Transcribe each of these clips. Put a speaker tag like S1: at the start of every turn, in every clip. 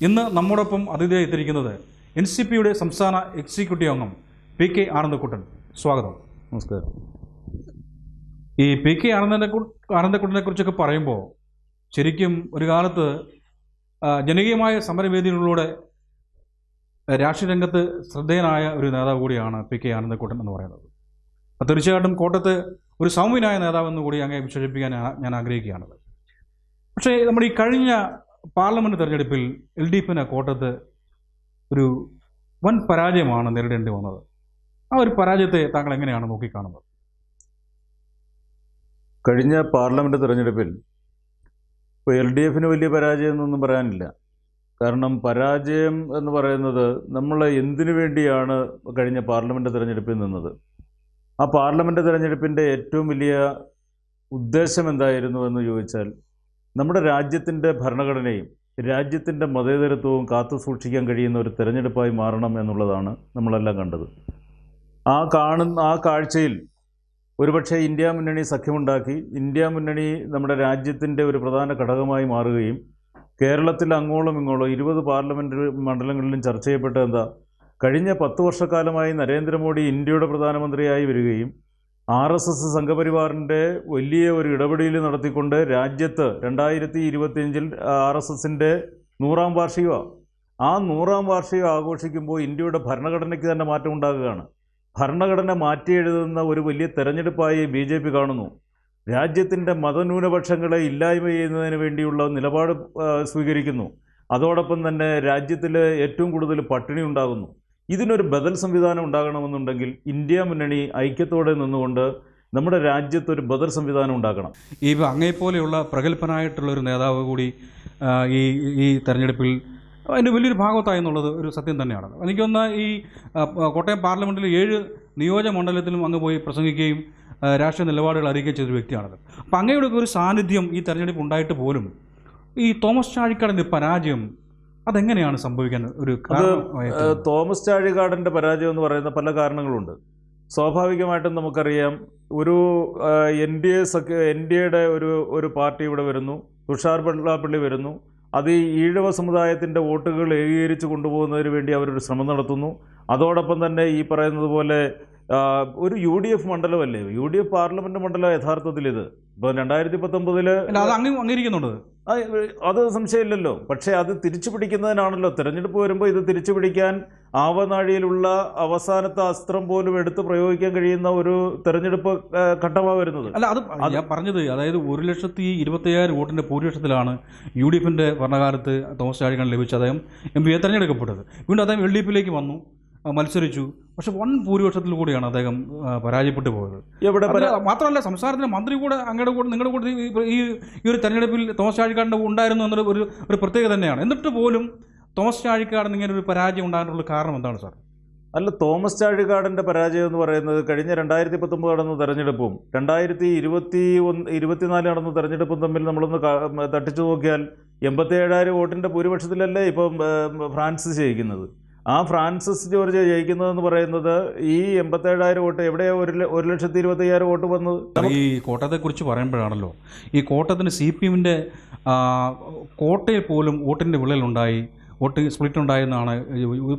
S1: ഇന്ന് നമ്മോടൊപ്പം അതിഥിയായി എത്തിയിരിക്കുന്നത് എൻ സി പിയുടെ സംസ്ഥാന എക്സിക്യൂട്ടീവ് അംഗം പി കെ ആനന്ദക്കുട്ടൻ. സ്വാഗതം.
S2: നമസ്കാരം.
S1: ഈ പി കെ ആനന്ദനെ ആനന്ദക്കുട്ടനെ കുറിച്ചൊക്കെ പറയുമ്പോൾ ശരിക്കും ഒരു കാലത്ത് ജനകീയമായ സമരവേദികളിലൂടെ രാഷ്ട്രീയ രംഗത്ത് ശ്രദ്ധേയനായ ഒരു നേതാവ് കൂടിയാണ് പി കെ ആനന്ദക്കുട്ടൻ എന്ന് പറയുന്നത്. അപ്പോൾ തീർച്ചയായിട്ടും കോട്ടയത്ത് ഒരു സൗമ്യനായ നേതാവെന്ന് കൂടി അങ്ങേ വിശേഷിപ്പിക്കാൻ ഞാൻ- ഞാൻ ആഗ്രഹിക്കുകയാണ് പക്ഷേ നമ്മുടെ ഈ കഴിഞ്ഞ പാർലമെന്റ് തെരഞ്ഞെടുപ്പിൽ എൽ ഡി എഫിന് കോട്ടത്ത് ഒരു വൻ പരാജയമാണ് നേരിടേണ്ടി വന്നത്. ആ ഒരു പരാജയത്തെ താങ്കൾ എങ്ങനെയാണ് നോക്കിക്കാണുന്നത്?
S2: കഴിഞ്ഞ പാർലമെന്റ് തെരഞ്ഞെടുപ്പിൽ ഇപ്പോൾ എൽ ഡി എഫിന് വലിയ പരാജയം എന്നൊന്നും പറയാനില്ല. കാരണം പരാജയം എന്ന് പറയുന്നത് നമ്മൾ എന്തിനു വേണ്ടിയാണ് കഴിഞ്ഞ പാർലമെന്റ് തെരഞ്ഞെടുപ്പിൽ നിന്നത്? ആ പാർലമെന്റ് തെരഞ്ഞെടുപ്പിന്റെ ഏറ്റവും വലിയ ഉദ്ദേശം എന്തായിരുന്നു എന്ന് ചോദിച്ചാൽ നമ്മുടെ രാജ്യത്തിന്റെ ഭരണഘടനയും രാജ്യത്തിന്റെ മതേതരത്വവും കാത്തു സൂക്ഷിക്കാൻ കഴിയുന്ന ഒരു തിരഞ്ഞെടുപ്പായി മാറണം എന്നുള്ളതാണ് നമ്മളെല്ലാം കണ്ടത്. ആ കാണുന്ന ആ കാഴ്ചയിൽ ഒരുപക്ഷെ ഇന്ത്യ മുന്നണി സഖ്യമുണ്ടാക്കി ഇന്ത്യ മുന്നണി നമ്മുടെ രാജ്യത്തിന്റെ ഒരു പ്രധാന ഘടകമായി മാറുകയും കേരളത്തിൽ അങ്ങോളം ഇങ്ങോളം ഇരുപത് പാർലമെന്റ് മണ്ഡലങ്ങളിലും ചർച്ച ചെയ്യപ്പെട്ട എന്താ കഴിഞ്ഞ പത്ത് വർഷക്കാലമായി നരേന്ദ്രമോദി ഇന്ത്യയുടെ പ്രധാനമന്ത്രിയായി വരികയും ആർ എസ് എസ് സംഘപരിവാറിന്റെ വലിയ ഒരു ഇടപെടൽ നടത്തിക്കൊണ്ട് രാജ്യത്ത് രണ്ടായിരത്തി ഇരുപത്തിയഞ്ചിൽ ആർ എസ് എസിന്റെ നൂറാം വാർഷികമാണ് ആ നൂറാം വാർഷികം ആഘോഷിക്കുമ്പോൾ ഇന്ത്യയുടെ ഭരണഘടനയ്ക്ക് തന്നെ മാറ്റം ഉണ്ടാകുകയാണ്. ഭരണഘടന മാറ്റി എഴുതുന്ന ഒരു വലിയ തെരഞ്ഞെടുപ്പായി ബി ജെ പി കാണുന്നു. രാജ്യത്തിന്റെ മതന്യൂനപക്ഷങ്ങളെ ഇല്ലായ്മ ചെയ്യുന്നതിന് വേണ്ടിയുള്ള നിലപാട് സ്വീകരിക്കുന്നു. അതോടൊപ്പം തന്നെ രാജ്യത്തിൽ ഏറ്റവും കൂടുതൽ പട്ടിണി ഉണ്ടാകുന്നു. ഇതിനൊരു ബദൽ സംവിധാനം ഉണ്ടാകണമെന്നുണ്ടെങ്കിൽ ഇന്ത്യ മുന്നണി ഐക്യത്തോടെ നിന്നുകൊണ്ട് നമ്മുടെ രാജ്യത്ത് ഒരു ബദൽ സംവിധാനം ഉണ്ടാക്കണം.
S1: ഈ അങ്ങേപ്പോലെയുള്ള പ്രഗത്ഭനായിട്ടുള്ള ഒരു നേതാവ് കൂടി ഈ ഈ തെരഞ്ഞെടുപ്പിൽ അതിന്റെ വലിയൊരു ഭാഗത്തായി എന്നുള്ളത് ഒരു സത്യം തന്നെയാണ്. എനിക്കൊന്ന് ഈ കോട്ടയം പാർലമെന്റിൽ ഏഴ് നിയോജക മണ്ഡലത്തിലും അങ്ങ് പോയി പ്രസംഗിക്കുകയും രാഷ്ട്രീയ നിലപാടുകൾ അറിയിക്കുകയും ചെയ്തൊരു വ്യക്തിയാണത്. അപ്പം അങ്ങയുടെ ഒരു സാന്നിധ്യം ഈ തെരഞ്ഞെടുപ്പ് ഉണ്ടായിട്ട് പോലും ഈ തോമസ് ചാഴിക്കാടിന്റെ പരാജയം അതെങ്ങനെയാണ് സംഭവിക്കുന്നത് ഒരു
S2: അത് തോമസ് ചാഴികാടന്റെ പരാജയം എന്ന് പറയുന്ന പല കാരണങ്ങളുണ്ട്. സ്വാഭാവികമായിട്ടും നമുക്കറിയാം ഒരു എൻ ഡി എ സഖ്യ എൻ ഡി എയുടെ ഒരു ഒരു പാർട്ടി ഇവിടെ വരുന്നു തുഷാർ വെള്ളാപ്പള്ളി വരുന്നു. അത് ഈ ഈഴവ സമുദായത്തിന്റെ വോട്ടുകൾ ഏകീകരിച്ച് കൊണ്ടുപോകുന്നതിന് വേണ്ടി അവരൊരു ശ്രമം നടത്തുന്നു. അതോടൊപ്പം തന്നെ ഈ പറയുന്നത് പോലെ ഒരു യു ഡി എഫ് മണ്ഡലമല്ലേ? യു ഡി എഫ് പാർലമെന്റ് മണ്ഡലം യഥാർത്ഥത്തിൽ ഇത് ഇപ്പോൾ രണ്ടായിരത്തി പത്തൊമ്പതിൽ
S1: അത് അങ്ങനെ അംഗീകരിക്കുന്നുണ്ട്
S2: അത് സംശയമില്ലല്ലോ. പക്ഷേ അത് തിരിച്ചു പിടിക്കുന്നതിനാണല്ലോ. തിരഞ്ഞെടുപ്പ് വരുമ്പോൾ ഇത് തിരിച്ചു പിടിക്കാൻ ആവനാഴിയിലുള്ള അവസാനത്തെ അസ്ത്രം പോലും എടുത്ത് പ്രയോഗിക്കാൻ കഴിയുന്ന ഒരു തെരഞ്ഞെടുപ്പ് ഘട്ടമാണ് വരുന്നത്.
S1: അല്ല അത് ഞാൻ പറഞ്ഞത് അതായത് ഒരു ലക്ഷത്തി ഇരുപത്തയ്യായിരം വോട്ടിന്റെ ഭൂരിപക്ഷത്തിലാണ് യു ഡി എഫിന്റെ ഭരണകാലത്ത് തോമസ് ചാഴികാണ് ലഭിച്ച അദ്ദേഹം എം പിയെ തെരഞ്ഞെടുക്കപ്പെട്ടത്. വീണ്ടും അദ്ദേഹം എൽ ഡി എഫിലേക്ക് വന്നു. മത്സരിച്ചു. പക്ഷെ വൺ ഭൂരിപക്ഷത്തിൽ കൂടിയാണ് അദ്ദേഹം പരാജയപ്പെട്ടു പോയത്.
S2: എവിടെ
S1: മാത്രമല്ല സംസ്ഥാനത്തിന്റെ മന്ത്രി കൂടെ അങ്ങയുടെ കൂടെ നിങ്ങളുടെ കൂടെ ഈ ഈ ഒരു തെരഞ്ഞെടുപ്പിൽ തോമസ് ചാഴിക്കാടിന്റെ ഉണ്ടായിരുന്നു എന്നൊരു ഒരു ഒരു പ്രത്യേകത തന്നെയാണ്. എന്നിട്ട് പോലും തോമസ് ചാഴിക്കാടിന് ഇങ്ങനെ ഒരു പരാജയം ഉണ്ടാകാനുള്ള കാരണം എന്താണ് സാർ?
S2: അല്ല തോമസ് ചാഴികാടന്റെ പരാജയം എന്ന് പറയുന്നത് കഴിഞ്ഞ രണ്ടായിരത്തി പത്തൊമ്പത് നടന്ന തെരഞ്ഞെടുപ്പും രണ്ടായിരത്തി ഇരുപത്തി ഒന്ന് ഇരുപത്തിനാല് നടന്ന തെരഞ്ഞെടുപ്പും തമ്മിൽ നമ്മളൊന്ന് തട്ടിച്ചു നോക്കിയാൽ എൺപത്തി ഏഴായിരം വോട്ടിന്റെ ഭൂരിപക്ഷത്തിലല്ലേ ഇപ്പം ഫ്രാൻസ് ചെയ്യിക്കുന്നത് ജയിക്കുന്നത്? ആ ഫ്രാൻസിസ് ജോർജ് ജയിക്കുന്നതെന്ന് പറയുന്നത് ഈ എൺപത്തേഴായിരം വോട്ട് എവിടെയാ ഒരു ഒരു ലക്ഷത്തി ഇരുപത്തയ്യായിരം വോട്ട് വന്നത്?
S1: ഈ കോട്ടയത്തെക്കുറിച്ച് പറയുമ്പോഴാണല്ലോ. ഈ കോട്ടയത്തിന് സി പി എമ്മിന്റെ കോട്ടയിൽ പോലും വോട്ടിന്റെ വിള്ളലുണ്ടായി വോട്ട് സ്പ്ലിറ്റ് ഉണ്ടായെന്നാണ്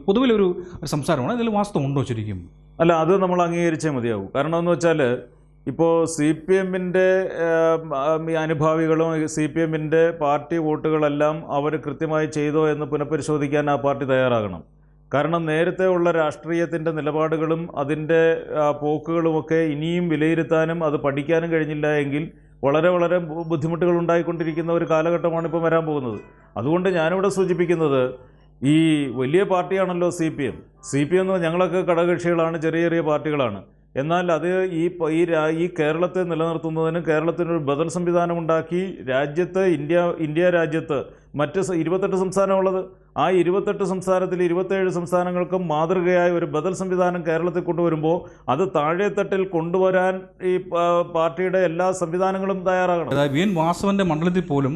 S1: പൊതുവിലൊരു സംസാരമാണ്. ഇതിൽ വാസ്തവം ഉണ്ടോ ശരിക്കും?
S2: അല്ല അത് നമ്മൾ അംഗീകരിച്ചേ മതിയാവും. കാരണം എന്ന് വെച്ചാൽ ഇപ്പോൾ സി പി എമ്മിന്റെ അനുഭാവികളും സി പി എമ്മിന്റെ പാർട്ടി വോട്ടുകളെല്ലാം അവർ കൃത്യമായി ചെയ്തോ എന്ന് പുനഃപരിശോധിക്കാൻ ആ പാർട്ടി തയ്യാറാകണം. കാരണം നേരത്തെ ഉള്ള രാഷ്ട്രീയത്തിന്റെ നിലപാടുകളും അതിന്റെ പോക്കുകളുമൊക്കെ ഇനിയും വിലയിരുത്താനും അത് പഠിക്കാനും കഴിഞ്ഞില്ല എങ്കിൽ വളരെ വളരെ ബുദ്ധിമുട്ടുകൾ ഉണ്ടായിക്കൊണ്ടിരിക്കുന്ന ഒരു കാലഘട്ടമാണ് ഇപ്പോൾ വരാൻ പോകുന്നത്. അതുകൊണ്ട് ഞാനിവിടെ സൂചിപ്പിക്കുന്നത് ഈ വലിയ പാർട്ടിയാണല്ലോ C P M. C P M ഞങ്ങളൊക്കെ ഘടകകക്ഷികളാണ് ചെറിയ ചെറിയ പാർട്ടികളാണ്. എന്നാൽ അത് ഈ ഈ കേരളത്തെ നിലനിർത്തുന്നതിനും കേരളത്തിനൊരു ബദൽ സംവിധാനം ഉണ്ടാക്കി രാജ്യത്ത് ഇന്ത്യ ഇന്ത്യ രാജ്യത്ത് മറ്റ് ഇരുപത്തെട്ട് സംസ്ഥാനമുള്ളത്. ആ ഇരുപത്തെട്ട് സംസ്ഥാനത്തിൽ ഇരുപത്തേഴ് സംസ്ഥാനങ്ങൾക്കും മാതൃകയായ ഒരു ബദൽ സംവിധാനം കേരളത്തിൽ കൊണ്ടുവരുമ്പോൾ അത് താഴെത്തട്ടിൽ കൊണ്ടുവരാൻ ഈ പാർട്ടിയുടെ എല്ലാ സംവിധാനങ്ങളും തയ്യാറാകണം.
S1: അതായത് വി എൻ വാസവന്റെ മണ്ഡലത്തിൽ പോലും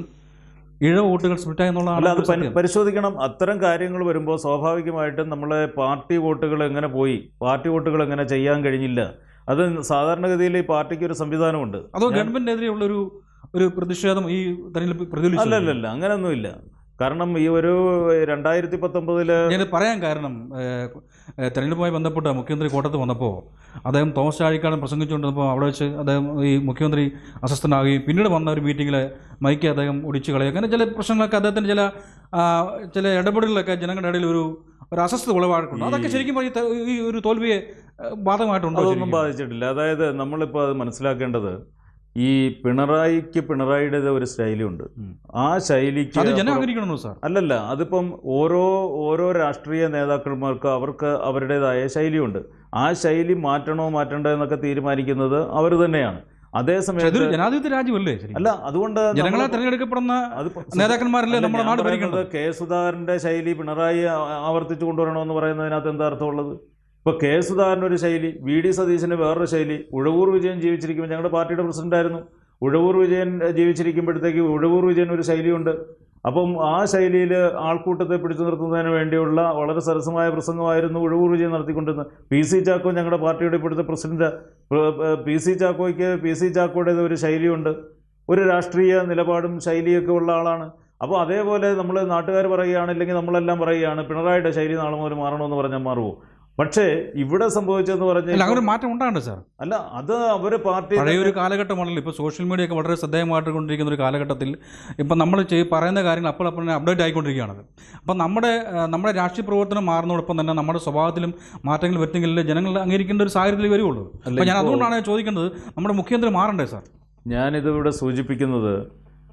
S1: ഇഴ വോട്ടുകൾ സ്പ്ലിറ്റ്
S2: അല്ല
S1: എന്നുള്ളതാണ്
S2: അത്. പരിശോധിക്കണം. അത്തരം കാര്യങ്ങൾ വരുമ്പോൾ സ്വാഭാവികമായിട്ടും നമ്മളെ പാർട്ടി വോട്ടുകൾ എങ്ങനെ പോയി? പാർട്ടി വോട്ടുകൾ എങ്ങനെ ചെയ്യാൻ കഴിഞ്ഞില്ല? അത് സാധാരണഗതിയിൽ ഈ പാർട്ടിക്ക് ഒരു സംവിധാനമുണ്ട്.
S1: അതോ ഗവൺമെന്റിനെതിരെയുള്ള ഒരു ഒരു പ്രതിഷേധം ഈ തെരഞ്ഞെടുപ്പ് പ്രതിഫലിച്ചു.
S2: അല്ലല്ല അങ്ങനെയൊന്നുമില്ല കാരണം ഈ ഒരു രണ്ടായിരത്തി പത്തൊമ്പതിൽ
S1: ഞാൻ പറയാൻ കാരണം തെരഞ്ഞെടുപ്പുമായി ബന്ധപ്പെട്ട് മുഖ്യമന്ത്രി കോട്ടത്ത് വന്നപ്പോൾ അദ്ദേഹം തോമസ് ചാഴിക്കാടൻ പ്രസംഗിച്ചുകൊണ്ടിരുന്നപ്പോൾ അവിടെ വെച്ച് അദ്ദേഹം ഈ മുഖ്യമന്ത്രി അസ്വസ്ഥനാകുകയും പിന്നീട് വന്ന ഒരു മീറ്റിങ്ങിൽ മൈക്ക് അദ്ദേഹം ഒടിച്ചു കളയുക അങ്ങനെ ചില പ്രശ്നങ്ങളൊക്കെ അദ്ദേഹത്തിന് ചില ചില ഇടപെടലുകളൊക്കെ ജനങ്ങളുടെ ഇടയിൽ ഒരു ഒരു അസ്വസ്ഥത ഉളവായിട്ടുണ്ട് അതൊക്കെ ശരിക്കും ഈ ഒരു തോൽവിയെ ബാധകമായിട്ടുണ്ടോ
S2: അതൊന്നും ബാധിച്ചിട്ടില്ല. അതായത് നമ്മളിപ്പോൾ അത് മനസ്സിലാക്കേണ്ടത് ഈ പിണറായിക്ക് പിണറായിയുടെ ഒരു ശൈലിയുണ്ട്. ആ ശൈലിക്ക്
S1: സാർ?
S2: അല്ലല്ല അതിപ്പം ഓരോ ഓരോ രാഷ്ട്രീയ നേതാക്കന്മാർക്ക് അവർക്ക് അവരുടേതായ ശൈലിയുണ്ട്. ആ ശൈലി മാറ്റണോ മാറ്റണ്ടോ എന്നൊക്കെ തീരുമാനിക്കുന്നത് അവർ തന്നെയാണ്. അതേസമയത്ത്
S1: ജനാധിപത്യ രാജ്യമല്ലേ
S2: അല്ല അതുകൊണ്ട്
S1: ജനങ്ങളെ തെരഞ്ഞെടുക്കപ്പെടുന്ന നേതാക്കന്മാരല്ലേ നമ്മുടെ നാട് ഭരിക്കുന്നത്
S2: കെ സുധാകരന്റെ ശൈലി പിണറായി ആവർത്തിച്ചു കൊണ്ടുവരണമെന്ന് പറയുന്നതിനകത്ത് എന്താ അർത്ഥമുള്ളത്? ഇപ്പൊ കെ ഒരു ശൈലി വി ഡി സതീശന് വേറൊരു ശൈലി ഉഴവൂർ വിജയൻ ജീവിച്ചിരിക്കുമ്പോൾ ഞങ്ങളുടെ പാർട്ടിയുടെ പ്രസിഡന്റ് ആയിരുന്നു. ഉഴവൂർ വിജയൻ ജീവിച്ചിരിക്കുമ്പോഴത്തേക്ക് ഉഴവൂർ വിജയൻ ഒരു ശൈലിയുണ്ട്. അപ്പം ആ ശൈലിയിൽ ആൾക്കൂട്ടത്തെ പിടിച്ചു നിർത്തുന്നതിന് വേണ്ടിയുള്ള വളരെ സരസമായ പ്രസംഗമായിരുന്നു ഉഴവൂർ വിജയൻ നടത്തിക്കൊണ്ടിരുന്നത്. പി സി ചാക്കോ ഞങ്ങളുടെ പാർട്ടിയുടെ ഇപ്പോഴത്തെ പ്രസിഡന്റ്. പി സി ചാക്കോയ്ക്ക് പി സി ചാക്കോയുടേത് ഒരു ശൈലിയുണ്ട്. ഒരു രാഷ്ട്രീയ നിലപാടും ശൈലിയൊക്കെ ഉള്ള ആളാണ്. അപ്പോൾ അതേപോലെ നമ്മൾ നാട്ടുകാർ പറയുകയാണ് ഇല്ലെങ്കിൽ നമ്മളെല്ലാം പറയുകയാണ് പിണറായിയുടെ ശൈലി നാളെ മുതൽ മാറണമെന്ന് പറഞ്ഞാൽ മാറുമോ പക്ഷേ ഇവിടെ സംഭവിച്ചതെന്ന് പറഞ്ഞാൽ
S1: അങ്ങനെ മാറ്റം ഉണ്ടാകണ്ട സാർ.
S2: അല്ല അത് അവർ പാർട്ടി
S1: പഴയ ഒരു കാലഘട്ടമാണല്ലോ. ഇപ്പോൾ സോഷ്യൽ മീഡിയ ഒക്കെ വളരെ ശ്രദ്ധേയമായിട്ട് കൊണ്ടിരിക്കുന്ന ഒരു കാലഘട്ടത്തിൽ ഇപ്പം നമ്മൾ ചെയ് പറയുന്ന കാര്യങ്ങൾ അപ്പോൾ അപ്പോൾ തന്നെ അപ്ഡേറ്റ് ആയിക്കൊണ്ടിരിക്കുകയാണത് അപ്പം നമ്മുടെ നമ്മുടെ രാഷ്ട്രീയ പ്രവർത്തനം മാറുന്നതോടൊപ്പം തന്നെ നമ്മുടെ സ്വഭാവത്തിലും മാറ്റങ്ങൾ വരുത്തിയെങ്കിലേ ജനങ്ങൾ അംഗീകരിക്കേണ്ട ഒരു സാഹചര്യത്തിൽ
S2: അല്ല,
S1: അപ്പോൾ ഞാൻ അതുകൊണ്ടാണ് ചോദിക്കുന്നത് നമ്മുടെ മുഖ്യമന്ത്രി മാറണ്ടേ സാർ?
S2: ഞാനിതിവിടെ സൂചിപ്പിക്കുന്നത്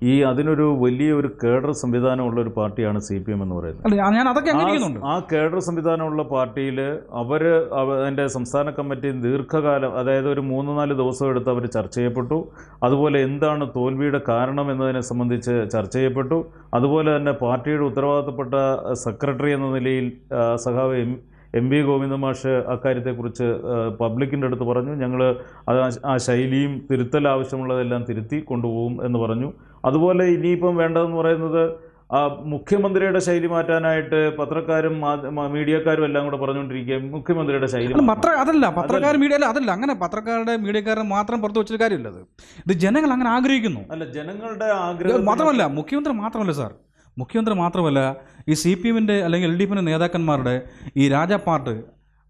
S2: ഈ അതിനൊരു വലിയ ഒരു കേഡർ സംവിധാനമുള്ള ഒരു പാർട്ടിയാണ് സി പി എം എന്ന് പറയുന്നത്.
S1: ഞാൻ- അതൊക്കെ
S2: ആ-
S1: അംഗീകരിക്കുന്നുണ്ട്.
S2: ആ കേഡർ സംവിധാനമുള്ള പാർട്ടിയിൽ അവർ അതിന്റെ സംസ്ഥാന കമ്മിറ്റി ദീർഘകാലം അതായത് ഒരു മൂന്ന് നാല് ദിവസം എടുത്ത് അവർ ചർച്ച ചെയ്യപ്പെട്ടു. അതുപോലെ എന്താണ് തോൽവിയുടെ കാരണം എന്നതിനെ സംബന്ധിച്ച് ചർച്ച ചെയ്യപ്പെട്ടു. അതുപോലെ തന്നെ പാർട്ടിയുടെ ഉത്തരവാദിത്തപ്പെട്ട സെക്രട്ടറി എന്ന നിലയിൽ സഖാവ് എം എം വി ഗോവിന്ദ മാഷ് അക്കാര്യത്തെക്കുറിച്ച് പബ്ലിക്കിന്റെ അടുത്ത് പറഞ്ഞു. ഞങ്ങൾ അത് ആ ശൈലിയും തിരുത്തൽ ആവശ്യമുള്ളതെല്ലാം തിരുത്തി കൊണ്ടുപോകും എന്ന് പറഞ്ഞു. അതുപോലെ ഇനിയിപ്പം വേണ്ടതെന്ന് പറയുന്നത് മുഖ്യമന്ത്രിയുടെ ശൈലി മാറ്റാനായിട്ട് പത്രക്കാരും മീഡിയക്കാരും എല്ലാം കൂടെ പറഞ്ഞുകൊണ്ടിരിക്കുക. മുഖ്യമന്ത്രിയുടെ ശൈലി.
S1: പത്ര അതല്ല പത്രക്കാർ മീഡിയ അതല്ല. അങ്ങനെ പത്രക്കാരുടെ മീഡിയക്കാരെ മാത്രം പുറത്തു വെച്ചൊരു കാര്യമില്ല അത്. ഇത് ജനങ്ങൾ അങ്ങനെ ആഗ്രഹിക്കുന്നു.
S2: അല്ല ജനങ്ങളുടെ ആഗ്രഹം
S1: മാത്രമല്ല മുഖ്യമന്ത്രി മാത്രമല്ല സാർ. മുഖ്യമന്ത്രി മാത്രമല്ല ഈ സി പി എമ്മിന്റെ അല്ലെങ്കിൽ എൽ ഡി എഫിന്റെ നേതാക്കന്മാരുടെ ഈ രാജാപ്പാട്ട്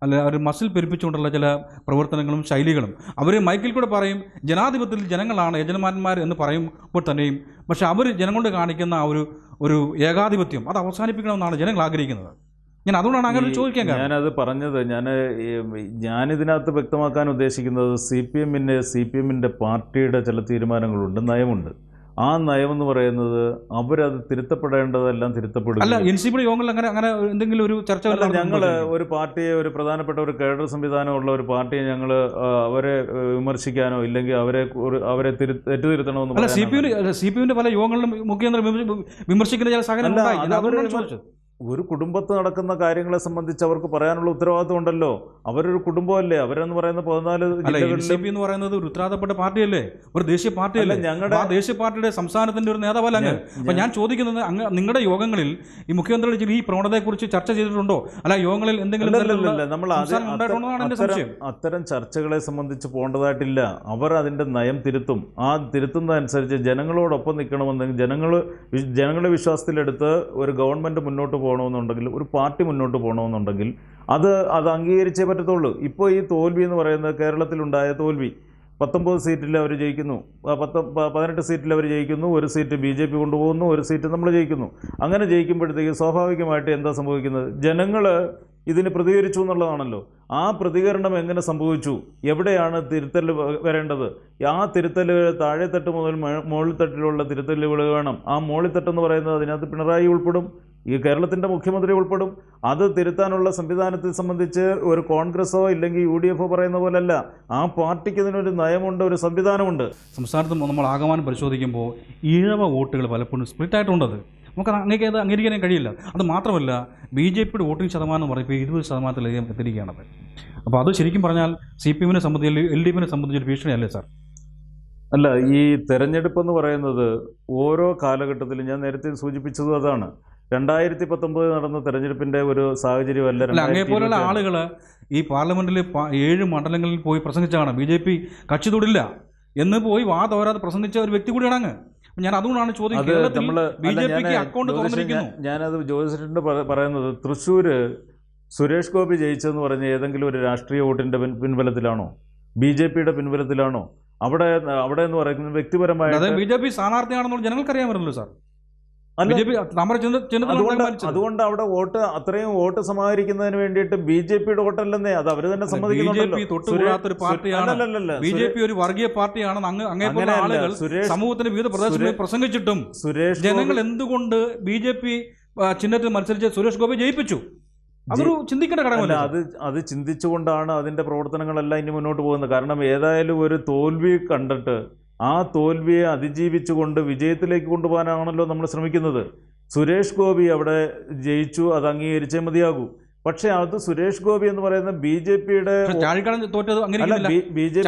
S1: അല്ല അവർ മസിൽ പെരുപ്പിച്ചുകൊണ്ടുള്ള ചില പ്രവർത്തനങ്ങളും ശൈലികളും. അവർ മൈക്കിൽ കൂടെ പറയും ജനാധിപത്യത്തിൽ ജനങ്ങളാണ് യജമാന്മാർ എന്ന് പറയുമ്പോൾ തന്നെയും പക്ഷെ അവർ ജനങ്ങളോട് കാണിക്കുന്ന ആ ഒരു ഒരു ഏകാധിപത്യം അത് അവസാനിപ്പിക്കണമെന്നാണ് ജനങ്ങൾ ആഗ്രഹിക്കുന്നത്. ഞാൻ അതുകൊണ്ടാണ് അങ്ങനെ ചോദിക്കാൻ
S2: ഞാനത് പറഞ്ഞത് ഞാൻ ഞാനിതിനകത്ത് വ്യക്തമാക്കാൻ ഉദ്ദേശിക്കുന്നത് സി പി എമ്മിന്റെ സി പി എമ്മിന്റെ പാർട്ടിയുടെ ചില തീരുമാനങ്ങളുണ്ട് നയമുണ്ട്. ആ നയം എന്ന് പറയുന്നത് അവരത് തിരുത്തപ്പെടേണ്ടതെല്ലാം
S1: അല്ല
S2: തിരുത്തപ്പെടുക
S1: എൻ സി പി യോഗങ്ങളിൽ അങ്ങനെ അങ്ങനെ എന്തെങ്കിലും ഒരു ചർച്ച
S2: അല്ല ഞങ്ങൾ ഒരു പാർട്ടിയെ ഒരു പ്രധാനപ്പെട്ട ഒരു കേഡർ സംവിധാനമുള്ള ഒരു പാർട്ടിയെ ഞങ്ങൾ അവരെ വിമർശിക്കാനോ ഇല്ലെങ്കിൽ അവരെ അവരെ തിരു- തെറ്റുതിരുത്തണമെന്ന്
S1: അല്ല സി പി. സി പി യുവിന്റെ പല യോഗങ്ങളിലും മുഖ്യമന്ത്രി വിമർശിക്കുന്ന ചില സാഹചര്യം
S2: ഒരു കുടുംബത്ത് നടക്കുന്ന കാര്യങ്ങളെ സംബന്ധിച്ച് അവർക്ക് പറയാനുള്ള ഉത്തരവാദിത്വം ഉണ്ടല്ലോ. അവരൊരു കുടുംബമല്ലേ? അവരെന്ന് പറയുന്ന പതിനാല്
S1: എന്ന് പറയുന്നത് ഒരു ഉത്തരവാദപ്പെട്ട പാർട്ടിയല്ലേ? ഒരു ദേശീയ പാർട്ടിയല്ലേ?
S2: ഞങ്ങളുടെ
S1: ആ ദേശീയ പാർട്ടിയുടെ സംസ്ഥാനത്തിന്റെ ഒരു നേതാവല്ല അങ്ങ്. അപ്പൊ ഞാൻ ചോദിക്കുന്നത് അങ്ങ് നിങ്ങളുടെ യോഗങ്ങളിൽ ഈ മുഖ്യമന്ത്രിയുടെ ഈ പ്രവണതയെക്കുറിച്ച് ചർച്ച ചെയ്തിട്ടുണ്ടോ? അല്ല യോഗങ്ങളിൽ എന്തെങ്കിലും
S2: നമ്മൾ. അത്തരം ചർച്ചകളെ സംബന്ധിച്ച് പോകേണ്ടതായിട്ടില്ല. അവർ അതിന്റെ നയം തിരുത്തും. ആ തിരുത്തുന്നതനുസരിച്ച് ജനങ്ങളോടൊപ്പം നിൽക്കണമെന്നെങ്കിൽ ജനങ്ങൾ ജനങ്ങളുടെ വിശ്വാസത്തിലെടുത്ത് ഒരു ഗവൺമെന്റ് മുന്നോട്ട് പോകണമെന്നുണ്ടെങ്കിൽ ഒരു പാർട്ടി മുന്നോട്ട് പോകണമെന്നുണ്ടെങ്കിൽ അത് അത് അംഗീകരിച്ചേ പറ്റത്തുള്ളൂ. ഇപ്പോൾ ഈ തോൽവി എന്ന് പറയുന്നത് കേരളത്തിലുണ്ടായ തോൽവി. പത്തൊമ്പത് സീറ്റിൽ അവർ ജയിക്കുന്നു. പത്ത് പതിനെട്ട് സീറ്റിൽ അവർ ജയിക്കുന്നു. ഒരു സീറ്റ് ബി ജെ പി കൊണ്ടുപോകുന്നു. ഒരു സീറ്റ് നമ്മൾ ജയിക്കുന്നു. അങ്ങനെ ജയിക്കുമ്പോഴത്തേക്ക് സ്വാഭാവികമായിട്ട് എന്താ സംഭവിക്കുന്നത്? ജനങ്ങൾ ഇതിന് പ്രതികരിച്ചു എന്നുള്ളതാണല്ലോ. ആ പ്രതികരണം എങ്ങനെ സംഭവിച്ചു? എവിടെയാണ് തിരുത്തൽ വരേണ്ടത്? ആ തിരുത്തൽ താഴെത്തട്ട് മുതൽ മേ- മുകളിൽത്തട്ടിലുള്ള തിരുത്തലുകൾ വേണം. ആ മുകളിൽത്തട്ടെന്ന് പറയുന്നത് അതിനകത്ത് പിണറായി ഉൾപ്പെടും. ഈ കേരളത്തിന്റെ മുഖ്യമന്ത്രി ഉൾപ്പെടും. അത് തിരുത്താനുള്ള സംവിധാനത്തെ സംബന്ധിച്ച് ഒരു കോൺഗ്രസോ ഇല്ലെങ്കിൽ യു ഡി എഫോ പറയുന്ന പോലല്ല. ആ പാർട്ടിക്ക് ഇതിനൊരു നയമുണ്ട് ഒരു സംവിധാനമുണ്ട്.
S1: സംസ്ഥാനത്ത് നമ്മൾ ആകമാനം പരിശോധിക്കുമ്പോൾ ഈഴവ വോട്ടുകൾ പലപ്പോഴും സ്പ്ലിറ്റ് ആയിട്ടുണ്ടത് നമുക്ക് അങ്ങേക്ക് അത് അംഗീകരിക്കാനേ കഴിയില്ല. അത് മാത്രമല്ല ബി ജെ പിയുടെ വോട്ടിംഗ് ശതമാനം എന്ന് പറയുമ്പോൾ ഇരുപത് ശതമാനത്തിലധികം എത്തിയിരിക്കുകയാണത് അപ്പോൾ അത് ശരിക്കും പറഞ്ഞാൽ സി പി എമ്മിനെ സംബന്ധിച്ച് എൽ ഡി എഫിനെ സംബന്ധിച്ച് ഭീഷണി ഭീഷണിയല്ലേ സാർ?
S2: അല്ല ഈ തെരഞ്ഞെടുപ്പ് എന്ന് പറയുന്നത് ഓരോ കാലഘട്ടത്തിലും ഞാൻ നേരത്തെ സൂചിപ്പിച്ചതും അതാണ്. രണ്ടായിരത്തി പത്തൊമ്പത് നടന്ന തെരഞ്ഞെടുപ്പിന്റെ ഒരു സാഹചര്യമല്ല
S1: അല്ല അങ്ങേ
S2: രണ്ടായിരത്തി
S1: പോലുള്ള
S2: ഇരുപത്തി
S1: ആളുകൾ ഈ പാർലമെന്റിൽ ഏഴ് മണ്ഡലങ്ങളിൽ പോയി പ്രസംഗിച്ചാണ് ബി ജെ പി കക്ഷി തൊടില്ല. എന്ന് പോയി വാ തോരാതെ പ്രസംഗിച്ച ഒരു വ്യക്തി കൂടിയാണ് അങ്ങ് ഞാൻ അതുകൊണ്ടാണ്
S2: ഞാൻ- ഞാനത് ജ്യോതിഷന്റെ പറ- പറയുന്നത് തൃശ്ശൂര് സുരേഷ് ഗോപി ജയിച്ചെന്ന് പറഞ്ഞ ഏതെങ്കിലും ഒരു രാഷ്ട്രീയ വോട്ടിന്റെ പിൻ- പിൻബലത്തിലാണോ? ബി ജെ പിയുടെ പിൻബലത്തിലാണോ? അവിടെ അവിടെ എന്ന് പറയുന്നത്
S1: വ്യക്തിപരമായ ബി ജെ പി സ്ഥാനാർത്ഥിയാണെന്നുള്ള ജനങ്ങൾക്കറിയാൻ അറിയാമല്ലോ സാർ.
S2: അതുകൊണ്ട് അവിടെ വോട്ട് അത്രയും വോട്ട് സമാഹരിക്കുന്നതിന് വേണ്ടിയിട്ട് ബി ജെ പിയുടെ വോട്ടല്ലെന്നേ അത് അവർ തന്നെ സമ്മതിക്കുന്നുണ്ടല്ലോ.
S1: ബി ജെ പി ഒരു വർഗീയ പാർട്ടിയാണെന്ന് ആളുകൾ സമൂഹത്തിന്റെ വിവിധ പ്രദേശങ്ങളിൽ പ്രസംഗിച്ചിട്ടും
S2: സുരേഷ്
S1: ജനങ്ങൾ എന്തുകൊണ്ട് ബി ജെ പി ചിഹ്നത്തിൽ മത്സരിച്ച് സുരേഷ് ഗോപി ജയിപ്പിച്ചു? അതൊരു ചിന്തിക്കേണ്ട ഘടകമല്ല
S2: അത് അത് ചിന്തിച്ചുകൊണ്ടാണ് അതിന്റെ പ്രവർത്തനങ്ങളെല്ലാം ഇനി മുന്നോട്ട് പോകുന്നത്. കാരണം ഏതായാലും ഒരു തോൽവി കണ്ടിട്ട് ആ തോൽവിയെ അതിജീവിച്ചുകൊണ്ട് വിജയത്തിലേക്ക് കൊണ്ടുപോകാനാണല്ലോ നമ്മൾ ശ്രമിക്കുന്നത്. സുരേഷ് ഗോപി അവിടെ ജയിച്ചു അത് അംഗീകരിച്ചേ മതിയാകൂ. പക്ഷേ അത് സുരേഷ് ഗോപി എന്ന് പറയുന്ന ബി ജെ പിയുടെ ബി ജെ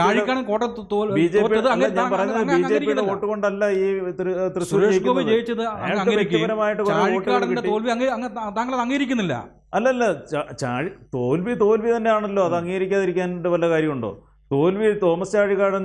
S2: പിയുടെ വോട്ട് കൊണ്ടല്ല ഈ തൃശ്ശൂർ വ്യക്തിപരമായിട്ട്
S1: താങ്കൾ അംഗീകരിക്കുന്നില്ല.
S2: അല്ലല്ല തോൽവി തോൽവി തന്നെയാണല്ലോ. അത് അംഗീകരിക്കാതിരിക്കാൻ വല്ല കാര്യമുണ്ടോ? തോൽവി തോമസ് ചാഴികാടൻ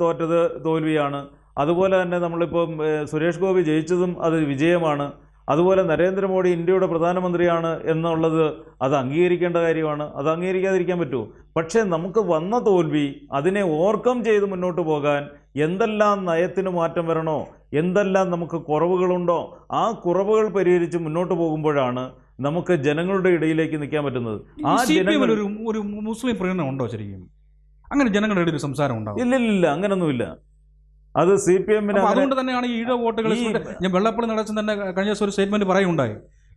S2: തോറ്റത് തോൽവിയാണ്. അതുപോലെ തന്നെ നമ്മളിപ്പം സുരേഷ് ഗോപി ജയിച്ചതും അത് വിജയമാണ്. അതുപോലെ നരേന്ദ്രമോദി ഇന്ത്യയുടെ പ്രധാനമന്ത്രിയാണ് എന്നുള്ളത് അത് അംഗീകരിക്കേണ്ട കാര്യമാണ്. അത് അംഗീകരിക്കാതിരിക്കാൻ പറ്റുമോ? പക്ഷേ നമുക്ക് വന്ന തോൽവി അതിനെ ഓവർകം ചെയ്ത് മുന്നോട്ട് പോകാൻ എന്തെല്ലാം നയത്തിന് മാറ്റം വരണോ എന്തെല്ലാം നമുക്ക് കുറവുകളുണ്ടോ ആ കുറവുകൾ പരിഹരിച്ച് മുന്നോട്ട് പോകുമ്പോഴാണ് നമുക്ക് ജനങ്ങളുടെ ഇടയിലേക്ക് നിൽക്കാൻ പറ്റുന്നത്. ആ ജനങ്ങൾ
S1: ഒരു ഒരു മുസ്ലിം പ്രകടനം ഉണ്ടോ ശരിക്കും? അങ്ങനെ ജനങ്ങളുടെ ഇടയിൽ സംസാരം ഉണ്ടാവും.
S2: ഇല്ല ഇല്ല അങ്ങനൊന്നുമില്ല. അത് സി പി എമ്മിന്
S1: അതുകൊണ്ട് തന്നെയാണ് ഈ ഈഴ വോട്ടുകൾ ഞാൻ വെള്ളപ്പള്ളി നടേശൻ തന്നെ കഴിഞ്ഞ ദിവസം ഒരു സ്റ്റേറ്റ്മെന്റ് പറയുണ്ടായി.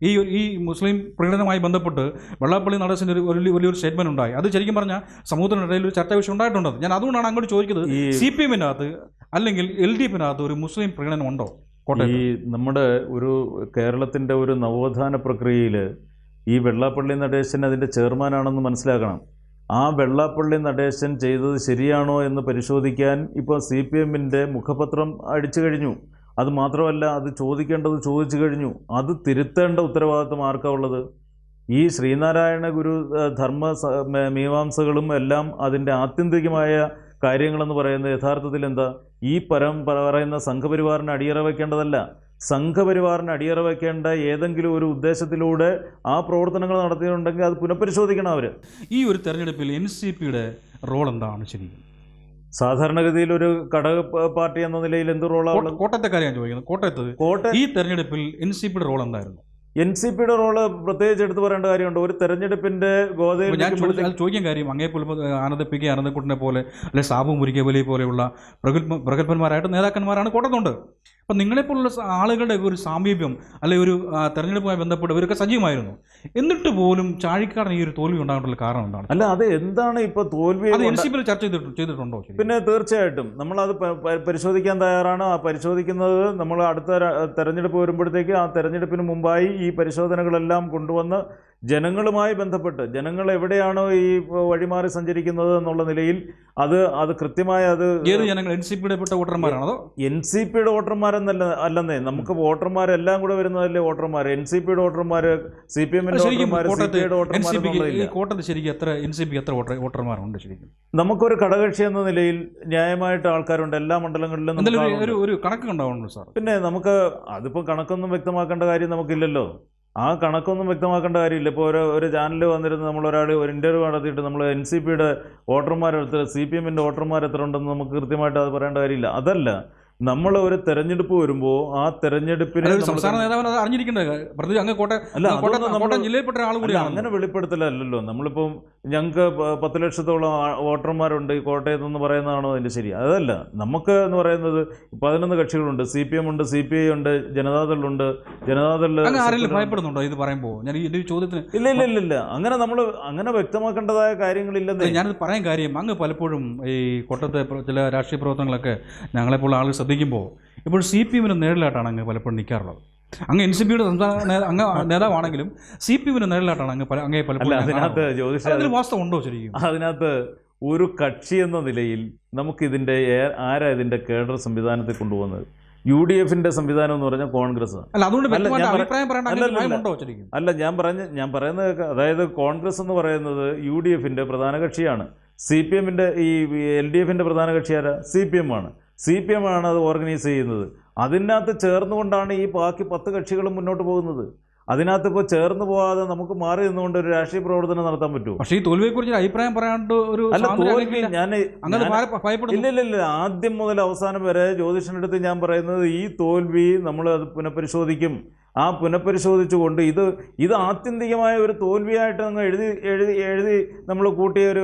S1: ഈ ഈ മുസ്ലിം പ്രകടനവുമായി ബന്ധപ്പെട്ട് വെള്ളാപ്പള്ളി നടേശന്റെ ഒരു വലിയ വലിയൊരു സ്റ്റേറ്റ്മെന്റ് ഉണ്ടായി. അത് ശരിക്കും പറഞ്ഞാൽ സമൂഹത്തിനിടയിൽ ഒരു ചർച്ച വിഷയം ഉണ്ടായിട്ടുണ്ട്. ഞാൻ അതുകൊണ്ടാണ് അങ്ങോട്ട് ചോദിക്കുന്നത് സി പി എമ്മിനകത്ത് അല്ലെങ്കിൽ എൽ ഡി എഫിനകത്ത് ഒരു മുസ്ലിം പ്രകടനം ഉണ്ടോ
S2: ഈ നമ്മുടെ ഒരു കേരളത്തിന്റെ ഒരു നവോത്ഥാന പ്രക്രിയയിൽ ഈ വെള്ളാപ്പള്ളി നടേശൻ അതിന്റെ ചെയർമാനാണെന്ന് മനസ്സിലാക്കണം. ആ വെള്ളാപ്പള്ളി നടേശൻ ചെയ്തത് ശരിയാണോ എന്ന് പരിശോധിക്കാൻ ഇപ്പോൾ സി പി എമ്മിന്റെ മുഖപത്രം അടിച്ചു കഴിഞ്ഞു. അത് മാത്രമല്ല അത് ചോദിക്കേണ്ടത് ചോദിച്ചു കഴിഞ്ഞു. അത് തിരുത്തേണ്ട ഉത്തരവാദിത്വം ആർക്കാ ഉള്ളത്? ഈ ശ്രീനാരായണ ഗുരു ധർമ്മ മീമാംസകളും എല്ലാം അതിന്റെ ആത്യന്തികമായ കാര്യങ്ങളെന്ന് പറയുന്നത് യഥാർത്ഥത്തിൽ എന്താ? ഈ പരം പറയുന്ന സംഘപരിവാറിന് അടിയറ വയ്ക്കേണ്ടതല്ല സംഘപരിവാറിന് അടിയറ വയ്ക്കേണ്ട ഏതെങ്കിലും ഒരു ഉദ്ദേശത്തിലൂടെ ആ പ്രവർത്തനങ്ങൾ നടത്തിയിട്ടുണ്ടെങ്കിൽ അത് പുനഃപരിശോധിക്കണം അവർ
S1: ഈ ഒരു തെരഞ്ഞെടുപ്പിൽ എൻ സി പിയുടെ റോൾ എന്താണ് ശരിക്കും
S2: സാധാരണഗതിയിൽ ഒരു ഘടക പാർട്ടി എന്ന നിലയിൽ എന്ത് റോളാണ്
S1: കോട്ട- കോട്ടയത്തെ കാര്യം ചോദിക്കുന്നത്. കോട്ടയത്ത്
S2: കോട്ടയം
S1: ഈ തെരഞ്ഞെടുപ്പിൽ എൻ സി പിയുടെ റോൾ എന്തായിരുന്നു?
S2: എൻ സി പിയുടെ റോൾ പ്രത്യേകിച്ച് എടുത്തു പറയേണ്ട കാര്യമുണ്ട്. ഒരു തെരഞ്ഞെടുപ്പിന്റെ ഗോതയിൽ
S1: ചോദിക്കാൻ കാര്യം അങ്ങേ പോലെ ആനന്ദ പി കെ ആനന്ദക്കുട്ടനെ പോലെ അല്ലെ സാബു മുരിക്കവലി പോലെയുള്ള പ്രഗത്ഭ പ്രഗത്ഭന്മാരായിട്ട് നേതാക്കന്മാരാണ് കോട്ടയത്തുണ്ട് അപ്പം നിങ്ങളെപ്പോലുള്ള ആളുകളുടെ ഒരു സാമീപ്യം അല്ലെ ഒരു തെരഞ്ഞെടുപ്പുമായി ബന്ധപ്പെട്ട് ഇവരൊക്കെ സജീവമായിരുന്നു. എന്നിട്ട് പോലും ചാഴിക്കാടൻ ഈ ഒരു തോൽവി ഉണ്ടാകാനുള്ള കാരണം എന്താണ്?
S2: അല്ല അത് എന്താണ് ഇപ്പൊ തോൽവി
S1: അത് എൻ
S2: കൊണ്ട-
S1: സി പി ചർച്ച ചെയ്തിട്ട് ചെയ്തിട്ടുണ്ടോ
S2: പിന്നെ തീർച്ചയായിട്ടും. പ- പരിശോധിക്കാൻ തയ്യാറാണ്. ആ പരിശോധിക്കുന്നത് നമ്മൾ അടുത്ത തെരഞ്ഞെടുപ്പ് വരുമ്പോഴത്തേക്ക് ആ തെരഞ്ഞെടുപ്പിന് മുമ്പായി ഈ പരിശോധനകളെല്ലാം കൊണ്ടുവന്ന് ജനങ്ങളുമായി ബന്ധപ്പെട്ട് ജനങ്ങൾ എവിടെയാണോ ഈ വഴിമാറി സഞ്ചരിക്കുന്നത് എന്നുള്ള നിലയിൽ അത് അത് കൃത്യമായ അത്
S1: ഏത് ജനങ്ങൾ? എൻ സി പിയുടെ വോട്ടർമാരാണ്
S2: എൻ സി പിയുടെ വോട്ടർമാരെന്നല്ല അല്ലെന്നേ. നമുക്ക് വോട്ടർമാരെല്ലാം കൂടെ വരുന്നതല്ലേ വോട്ടർമാർ എൻ സി പിയുടെ വോട്ടർമാർ സി പി എമ്മിന്റെ വോട്ടർമാർ സി
S1: ശരിക്കും എത്ര എൻ സി പി എത്ര വോട്ടർ വോട്ടർമാരുണ്ട് ശരിക്കും?
S2: നമുക്കൊരു ഘടകക്ഷി എന്ന നിലയിൽ ന്യായമായിട്ട് ആൾക്കാരുണ്ട്. എല്ലാ മണ്ഡലങ്ങളിലും
S1: ഒരു- കണക്ക് ഉണ്ടാവുള്ളൂ സാർ?
S2: പിന്നെ നമുക്ക് അതിപ്പോൾ കണക്കൊന്നും വ്യക്തമാക്കേണ്ട കാര്യം നമുക്കില്ലല്ലോ. ആ കണക്കൊന്നും വ്യക്തമാക്കേണ്ട കാര്യമില്ല. ഇപ്പോൾ ഒരു ഒരു ചാനൽ വന്നിരുന്ന് നമ്മൾ ഒരാൾ ഒരു ഇന്റർവ്യൂ നടത്തിയിട്ട് നമ്മൾ എൻ സി പിയുടെ വോട്ടർമാരെടുത്ത് സി പി എമ്മിന്റെ വോട്ടർമാർ എത്ര ഉണ്ടെന്ന് നമുക്ക് കൃത്യമായിട്ട് അത് പറയേണ്ട കാര്യമില്ല. അതല്ല നമ്മൾ ഒരു തെരഞ്ഞെടുപ്പ് വരുമ്പോ ആ തെരഞ്ഞെടുപ്പിന്
S1: സംസ്ഥാന നേതാവിന് അത് അറിഞ്ഞിരിക്കേണ്ട? പ്രത്യേകിച്ച് അങ്ങ് കോട്ടയം
S2: അല്ല
S1: കോട്ടയം
S2: അതൊന്നും നമ്മൾ
S1: കോട്ടയം ജില്ലയിൽപ്പെട്ട ആൾ കൂടിയാണ്.
S2: അങ്ങനെ വെളിപ്പെടുത്തലല്ലോ നമ്മളിപ്പം ഞങ്ങൾക്ക് പത്ത് ലക്ഷത്തോളം വോട്ടർമാരുണ്ട് ഈ കോട്ടയത്ത് എന്ന് പറയുന്നതാണോ അതിന്റെ ശരി? അതല്ല നമുക്ക് എന്ന് പറയുന്നത് പതിനൊന്ന് കക്ഷികളുണ്ട്. സി പി എം ഉണ്ട് സി പി ഐ ഉണ്ട് ജനതാദളുണ്ട് ജനതാദളിൽ
S1: ആരെങ്കിലും ഭയപ്പെടുന്നുണ്ടോ ഇത് പറയുമ്പോൾ ഞാൻ ഈ ചോദ്യത്തിന്
S2: ഇല്ല ഇല്ല ഇല്ല ഇല്ല. അങ്ങനെ നമ്മൾ അങ്ങനെ വ്യക്തമാക്കേണ്ടതായ കാര്യങ്ങളില്ലെന്ന്.
S1: ഞാൻ പറയാൻ കാര്യം. അങ്ങ് പലപ്പോഴും ഈ കോട്ടയത്തെ ചില രാഷ്ട്രീയ പ്രവർത്തനങ്ങളൊക്കെ ഞങ്ങളെപ്പോലുള്ള ആളുകൾ ശ്രദ്ധിക്കുമ്പോൾ ഇപ്പോൾ സി പി എമ്മിന് നേരിലായിട്ടാണ് അങ്ങ് പലപ്പോഴും നിൽക്കാറുള്ളത്. അങ്ങ് എൻ സി പിയുടെ അങ്ങ് നേതാവാണെങ്കിലും സി പി എമ്മിന് നേരിലായിട്ടാണ് അങ്ങ് പല- അങ്ങേ പലപ്പോഴും
S2: അതിനകത്ത് ജ്യോതിഷ
S1: വാസ്തവം ഉണ്ടോ ശരിക്കും?
S2: അതിനകത്ത് ഒരു കക്ഷി എന്ന നിലയിൽ നമുക്കിതിന്റെ ആരാ ഇതിന്റെ കേഡർ സംവിധാനത്തിൽ കൊണ്ടുപോകുന്നത്? യു ഡി എഫിന്റെ സംവിധാനം എന്ന് പറഞ്ഞാൽ കോൺഗ്രസ്
S1: അല്ല
S2: ഞാൻ പറഞ്ഞ ഞാൻ പറയുന്നത് അതായത് കോൺഗ്രസ് എന്ന് പറയുന്നത് യു ഡി എഫിന്റെ പ്രധാന കക്ഷിയാണ്. സി പി എമ്മിന്റെ ഈ എൽ ഡി എഫിന്റെ പ്രധാന കക്ഷി ആരാ? സി പി എം ആണ്. സി പി എം ആണ് അത് ഓർഗനൈസ് ചെയ്യുന്നത്. അതിനകത്ത് ചേർന്നുകൊണ്ടാണ് ഈ ബാക്കി പത്ത് കക്ഷികളും മുന്നോട്ട് പോകുന്നത്. അതിനകത്ത് ഇപ്പോൾ ചേർന്ന് പോകാതെ നമുക്ക് മാറി നിന്നുകൊണ്ട് ഒരു രാഷ്ട്രീയ പ്രവർത്തനം നടത്താൻ പറ്റുമോ?
S1: പക്ഷേ ഈ തോൽവിയെ കുറിച്ച് അഭിപ്രായം പറയാണ്ട് ഒരു
S2: അല്ല തോൽവി ഞാൻ ഇല്ല. ഇല്ല ഇല്ല ആദ്യം മുതൽ അവസാനം വരെ ജ്യോതിഷനടുത്ത് ഞാൻ പറയുന്നത് ഈ തോൽവി നമ്മൾ അത് പുനഃപരിശോധിക്കും. ആ പുനഃപരിശോധിച്ചുകൊണ്ട് ഇത് ഇത് ആത്യന്തികമായ ഒരു തോൽവിയായിട്ട് അങ്ങ് എഴുതി എഴുതി എഴുതി നമ്മൾ കൂട്ടിയ ഒരു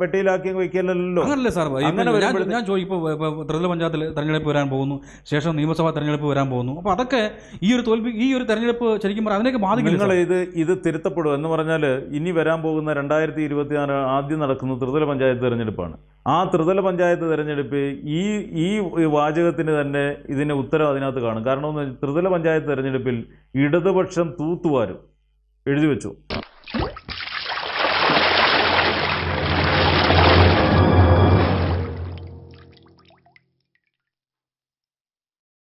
S2: പെട്ടിയിലാക്കി വയ്ക്കലല്ലോ
S1: അങ്ങനല്ലേ സാർ
S2: അങ്ങനെ
S1: ഞാൻ ചോദിക്കും ത്രിതല പഞ്ചായത്തിൽ തെരഞ്ഞെടുപ്പ് വരാൻ പോകുന്നു ശേഷം നിയമസഭാ തെരഞ്ഞെടുപ്പ് വരാൻ പോകുന്നു. അപ്പോൾ അതൊക്കെ ഈ ഒരു തോൽവി ഈ ഒരു തെരഞ്ഞെടുപ്പ് ശരിക്കും പറഞ്ഞാൽ അതിനൊക്കെ ബാധിക്കും
S2: നിങ്ങൾ ഇത് ഇത് തിരുത്തപ്പെടും എന്ന് പറഞ്ഞാൽ ഇനി വരാൻ പോകുന്ന രണ്ടായിരത്തി ഇരുപത്തി ആറ് ആദ്യം നടക്കുന്ന ത്രിതല പഞ്ചായത്ത് തെരഞ്ഞെടുപ്പാണ്. ആ ത്രിതല പഞ്ചായത്ത് തിരഞ്ഞെടുപ്പ് ഈ ഈ വാചകത്തിന് തന്നെ ഇതിന് ഉത്തരം അതിനകത്ത് കാണും. കാരണം ത്രിതല പഞ്ചായത്ത് തിരഞ്ഞെടുപ്പിൽ ഇടതുപക്ഷം തൂത്തുവാരും. എഴുതി വെച്ചു.